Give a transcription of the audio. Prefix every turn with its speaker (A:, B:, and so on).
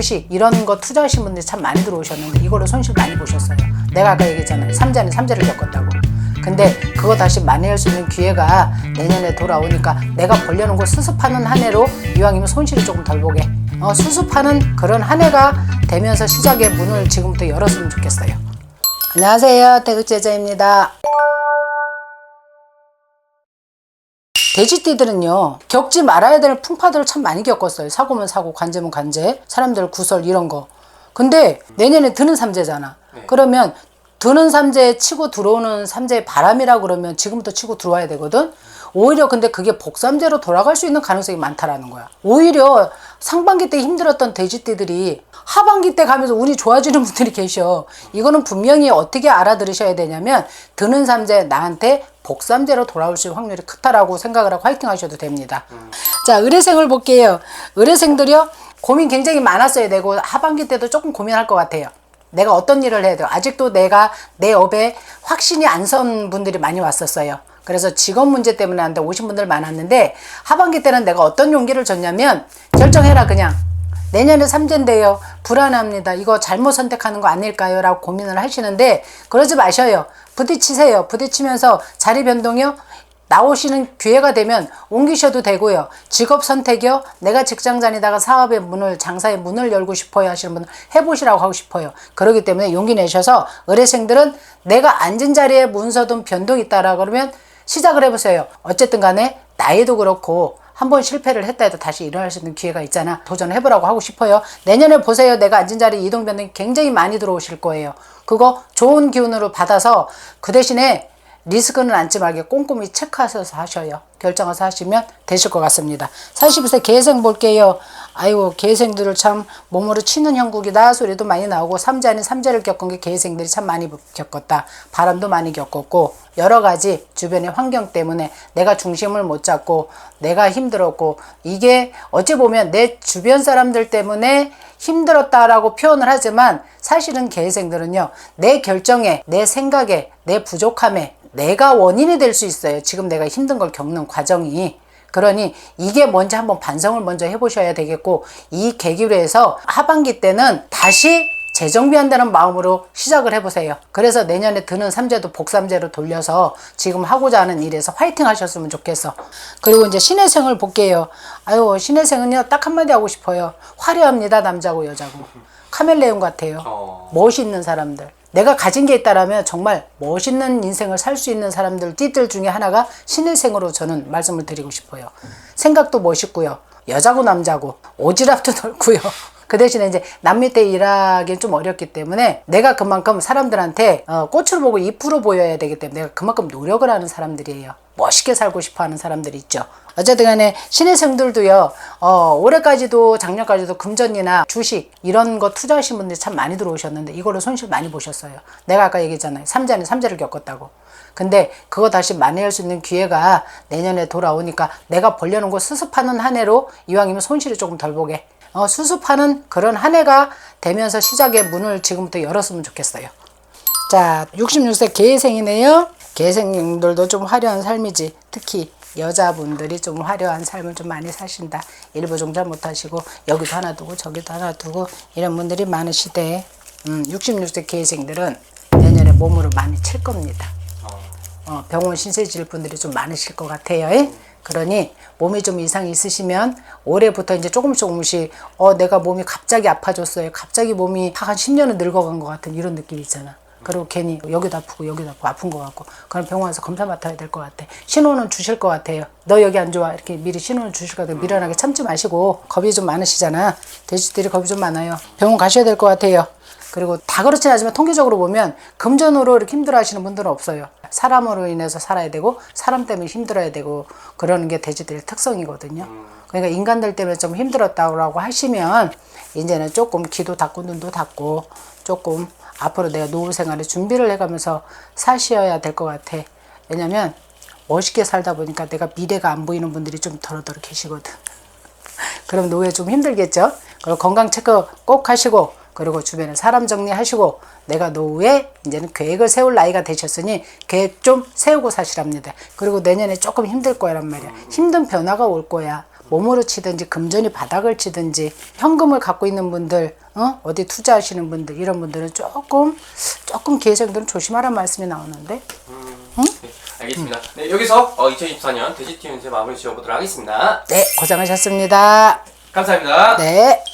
A: 주식 이런 거 투자하신 분들이 참 많이 들어오셨는데 이걸로 손실 많이 보셨어요. 내가 아까 얘기했잖아요. 삼자는 삼자를 겪었다고. 근데 그거 다시 만회할 수 있는 기회가 내년에 돌아오니까 내가 벌려놓은 거 수습하는 한 해로 이왕이면 손실을 조금 덜 보게 어, 수습하는 그런 한 해가 되면서 시작의 문을 지금부터 열었으면 좋겠어요. 안녕하세요. 태극제자입니다. 돼지띠들은요 겪지 말아야 될 풍파들을 참 많이 겪었어요. 사고면 사고 관제면 관제 사람들 구설 이런 거. 근데 내년에 드는 삼재잖아. 그러면 드는 삼재 치고 들어오는 삼재의 바람이라 그러면 지금부터 치고 들어와야 되거든 오히려 근데 그게 복삼재로 돌아갈 수 있는 가능성이 많다라는 거야 오히려 상반기 때 힘들었던 돼지띠들이 하반기 때 가면서 운이 좋아지는 분들이 계셔 이거는 분명히 어떻게 알아들으셔야 되냐면 드는 삼재 나한테 복삼재로 돌아올 수 있는 확률이 크다라고 생각을 하고 화이팅 하셔도 됩니다. 자, 의뢰생을 볼게요. 의뢰생들이요. 고민 굉장히 많았어야 되고 하반기 때도 조금 고민할 것 같아요. 내가 어떤 일을 해야 돼요. 아직도 내가 내 업에 확신이 안 선 분들이 많이 왔었어요. 그래서 직업 문제 때문에 한테 오신 분들 많았는데 하반기 때는 내가 어떤 용기를 줬냐면 결정해라 그냥 내년에 삼재인데요. 불안합니다. 이거 잘못 선택하는 거 아닐까요? 라고 고민을 하시는데 그러지 마셔요. 부딪히세요. 부딪히면서 자리 변동이요. 나오시는 기회가 되면 옮기셔도 되고요. 직업 선택이요. 내가 직장 다니다가 사업의 문을 장사의 문을 열고 싶어요 하시는 분은 해보시라고 하고 싶어요. 그렇기 때문에 용기 내셔서 의뢰생들은 내가 앉은 자리에 문서든 변동이 있다라 그러면 시작을 해보세요. 어쨌든 간에 나이도 그렇고 한번 실패를 했다 해도 다시 일어날 수 있는 기회가 있잖아. 도전해보라고 하고 싶어요. 내년에 보세요. 내가 앉은 자리 이동 변동이 굉장히 많이 들어오실 거예요. 그거 좋은 기운으로 받아서 그 대신에 리스크는 안지 말게 꼼꼼히 체크하셔서 하셔요. 결정해서 하시면 되실 것 같습니다. 42세 계생 볼게요. 아이고 계생들을 참 몸으로 치는 형국이다 소리도 많이 나오고 아닌 삼재를 겪은 게 계생들이 참 많이 겪었다. 바람도 많이 겪었고 여러 가지 주변의 환경 때문에 내가 중심을 못 잡고 내가 힘들었고 이게 어찌 보면 내 주변 사람들 때문에 힘들었다라고 표현을 하지만 사실은 계생들은요 내 결정에 내 생각에 내 부족함에 내가 원인이 될 수 있어요. 지금 내가 힘든 걸 겪는 과정이. 그러니 이게 뭔지 한번 반성을 먼저 해보셔야 되겠고 이 계기로 해서 하반기 때는 다시 재정비한다는 마음으로 시작을 해보세요. 그래서 내년에 드는 삼재도 복삼재로 돌려서 지금 하고자 하는 일에서 화이팅 하셨으면 좋겠어. 그리고 이제 신혜생을 볼게요. 아유, 신혜생은요, 딱 한마디 하고 싶어요. 화려합니다, 남자고 여자고. 카멜레온 같아요.
B: 어.
A: 멋있는 사람들. 내가 가진 게 있다라면 정말 멋있는 인생을 살 수 있는 사람들, 띠들 중에 하나가 신일생으로 저는 말씀을 드리고 싶어요. 생각도 멋있고요. 여자고 남자고 오지랖도 넓고요. 그 대신에 이제 남미 때 일하기는 좀 어렵기 때문에 내가 그만큼 사람들한테 어, 꽃을 보고 잎으로 보여야 되기 때문에 내가 그만큼 노력을 하는 사람들이에요. 멋있게 살고 싶어 하는 사람들이 있죠. 어쨌든 간에 신의 성들도요, 어, 올해까지도 작년까지도 금전이나 주식 이런 거 투자하신 분들이 참 많이 들어오셨는데 이걸로 손실 많이 보셨어요. 내가 아까 얘기했잖아요. 삼자는 삼자를 겪었다고. 근데 그거 다시 만회할 수 있는 기회가 내년에 돌아오니까 내가 벌려놓은 거 수습하는 한 해로 이왕이면 손실을 조금 덜 보게 어, 수습하는 그런 한 해가 되면서 시작의 문을 지금부터 열었으면 좋겠어요. 자, 66세 개생이네요. 개생들도 좀 화려한 삶이지. 특히 여자분들이 좀 화려한 삶을 좀 많이 사신다. 일부 종잘 못하시고 여기도 하나 두고 저기도 하나 두고 이런 분들이 많으시대. 음, 66세 개생들은 내년에 몸으로 많이 칠 겁니다. 어, 병원 신세질 분들이 좀 많으실 것 같아요. 예? 그러니 몸에 좀 이상이 있으시면 올해부터 이제 조금 조금씩 어 내가 몸이 갑자기 아파졌어요. 갑자기 몸이 한 10년은 늙어간 것 같은 이런 느낌이 있잖아. 그리고 괜히 여기도 아프고 여기도 아프고 아픈 것 같고 그럼 병원에서 검사 맡아야 될 것 같아. 신호는 주실 것 같아요. 너 여기 안 좋아 이렇게 미리 신호는 주실 것 같아요. 미련하게 참지 마시고 겁이 좀 많으시잖아. 돼지들이 겁이 좀 많아요. 병원 가셔야 될 것 같아요. 그리고 다 그렇진 않지만 통계적으로 보면 금전으로 이렇게 힘들어 하시는 분들은 없어요. 사람으로 인해서 살아야 되고 사람 때문에 힘들어야 되고 그러는 게 돼지들의 특성이거든요. 그러니까 인간들 때문에 좀 힘들었다고 하시면 이제는 조금 귀도 닫고 눈도 닫고 조금 앞으로 내가 노후 생활에 준비를 해가면서 사셔야 될 것 같아. 왜냐면 멋있게 살다 보니까 내가 미래가 안 보이는 분들이 좀 더러더러 계시거든. 그럼 노후에 좀 힘들겠죠? 그리고 건강 체크 꼭 하시고 그리고 주변에 사람 정리하시고 내가 노후에 이제는 계획을 세울 나이가 되셨으니 계획 좀 세우고 사시랍니다. 그리고 내년에 조금 힘들 거란 말이야. 힘든 변화가 올 거야. 몸으로 치든지 금전이 바닥을 치든지 현금을 갖고 있는 분들 어? 어디 투자하시는 분들 이런 분들은 조금 조금 계정들은 조심하라는 말씀이 나오는데
B: 네, 알겠습니다. 네, 여기서 어, 2024년 돼지띠 운세 마무리 지어보도록 하겠습니다.
A: 네 고생하셨습니다
B: 감사합니다.
A: 네.